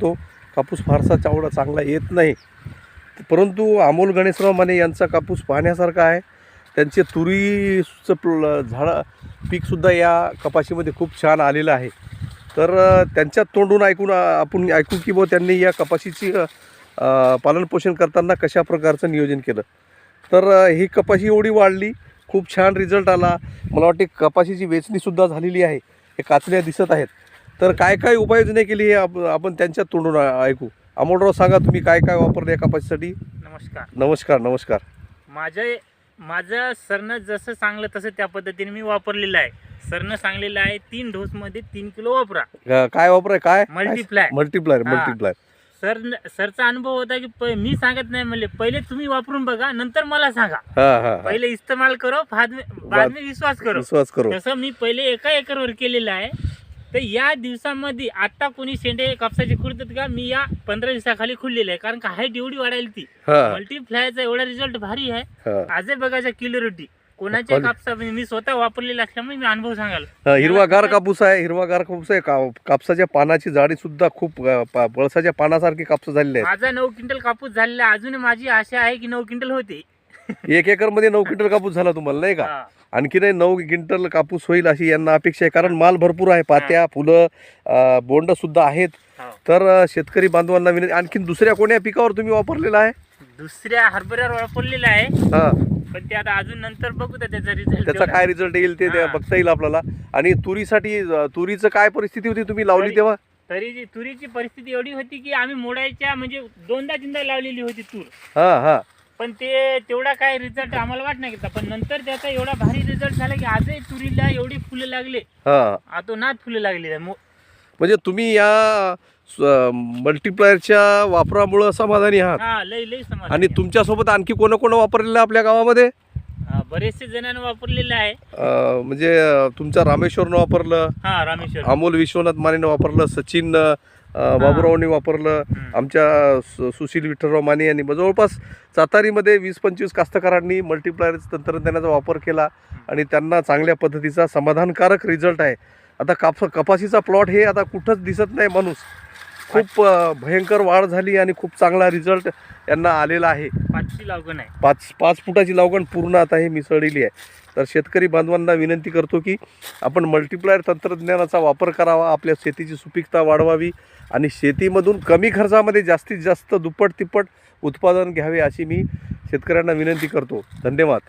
असतो कापूस फारसा चावडा चांगला येत नाही. परंतु अमोल गणेशराव माने यांचा कापूस पाहण्यासारखा आहे. त्यांचे तुरीचं प्ल झाडं पीकसुद्धा या कपाशीमध्ये खूप छान आलेलं आहे. तर त्यांच्या तोंडून ऐकून आपण ऐकू की बुवा त्यांनी या कपाशीची पालनपोषण करताना कशा प्रकारचं नियोजन केलं. तर ही कपाशी एवढी वाढली खूप छान रिझल्ट आला. मला वाटते कपाशीची वेचणीसुद्धा झालेली आहे. हे काचल्या दिसत आहेत. तर काय काय उपाययोजना केली हे आप- आपण त्यांच्या तोंडून आ- ऐकू. अमोलराव सांगा तुम्ही काय काय वापरले कपाशीसाठी? नमस्कार. नमस्कार नमस्कार. माझं माझं सरनं जसं सांगलं तसं त्या पद्धतीने मी वापरलेलं आहे. सरनं सांगलेलं आहे तीन डोसमध्ये तीन किलो वापरा. अ, काय वापराय काय? Multiply. मल्टीप्लायर हा. मल्टीप्लायर सर सरचा अनुभव होता की प- मी सांगत नाही म्हणले पहिले तुम्ही वापरून बघा नंतर मला सांगा. हा हा हा. पहिले इस्तेमाल करो बाद में बाद में विश्वास करो. विश्वास करू. तसं मी पहिले एका एकरवर केलेलं आहे तर या दिवसामध्ये आता कोणी शेंडे कापसाचे खुडतात का? मी या पंधरा दिवसाखाली खुललेले आहे. कारण का हाईट एवढी वाढायला ती. मल्टीफ्लायचा एवढा रिझल्ट भारी आहे. आजही बघायचा क्लिअरिटी कोणाच्या. कापसा म्हणजे मी स्वतः वापरलेला असल्यामुळे मी अनुभव सांगाल हिरवागार कापूस आहे. हिरवागार कापूस आहे. कापसाच्या पानाची जाडी सुद्धा खूप पळसाच्या पानासारखी कापूस झालेली आहे माझा नऊ क्विंटल कापूस झालेला. अजून माझी आशा आहे की नऊ क्विंटल होते. एक एकरमध्ये नऊ क्विंटल कापूस झाला तुम्हाला नाही का? हा. आणखी नाही नऊ क्विंटल कापूस होईल अशी यांना अपेक्षा आहे. कारण माल भरपूर आहे पात्या फुलं अ, बोंड सुद्धा आहेत. हो. तर शेतकरी बांधवांना विनंती आणखीन दुसऱ्या कोण्या पिकावर तुम्ही वापरलेला आहे? दुसऱ्या हरभऱ्यावर वापरलेला आहे. हा. पण ते आता अजून नंतर बघू त्या त्याचा रिझल्ट त्याचा काय रिझल्ट येईल ते. बघता येईल आपल्याला. आणि तुरीसाठी तुरीचं काय परिस्थिती होती तुम्ही लावली तेव्हा? तरी जी तुरीची परिस्थिती एवढी होती की आम्ही मोडायच्या म्हणजे दोनदा तीनदा लावलेली होती तूर. हा हा. पण ते तेवढा काय रिझल्ट आम्हाला वाट नाही घेतला पण नंतर त्याचा एवढा भारी रिझल्ट झाला की आजही तुरीला एवढी फुलं लागले. हा. आतोनात फुलं लागले. म्हणजे तुम्ही या मल्टीप्लायरच्या वापरामुळं समाधानी आहात. हा समाज आणि तुमच्यासोबत आणखी कोण कोण वापरलेलं आहे आपल्या गावामध्ये? बरेचसे जणांनी वापरलेलं आहे. अं, म्हणजे अं, तुमच्या रामेश्वरनं वापरलं हा रामेश्वर अमोल विश्वनाथ मानेनं वापरलं सचिन अं, बाबुरावनी वापरलं. आमच्या सु- सुशील विठ्ठलराव माने यांनी. मग जवळपास सातारीमध्ये वीस पंचवीस कास्तकारांनी मल्टीप्लायर तंत्रज्ञानाचा वापर केला आणि त्यांना चांगल्या पद्धतीचा समाधानकारक रिझल्ट आहे. आता काप कपाशीचा प्लॉट हे आता कुठंच दिसत नाही माणूस. खूप अं, भयंकर वाढ झाली आणि खूप चांगला रिझल्ट यांना आलेला आहे. पाचशे लागण आहे. पाच पाच फुटाची लावगण पूर्ण आता हे मिसळलेली आहे. तर शेतकरी बांधवांना विनंती करतो की आपण मल्टीप्लायर तंत्रज्ञानाचा वापर करावा आपल्या शेतीची सुपीकता वाढवावी आणि शेतीमधून कमी खर्चामध्ये जास्तीत जास्त दुप्पट तिप्पट उत्पादन घ्यावे अशी मी शेतकऱ्यांना विनंती करतो. धन्यवाद.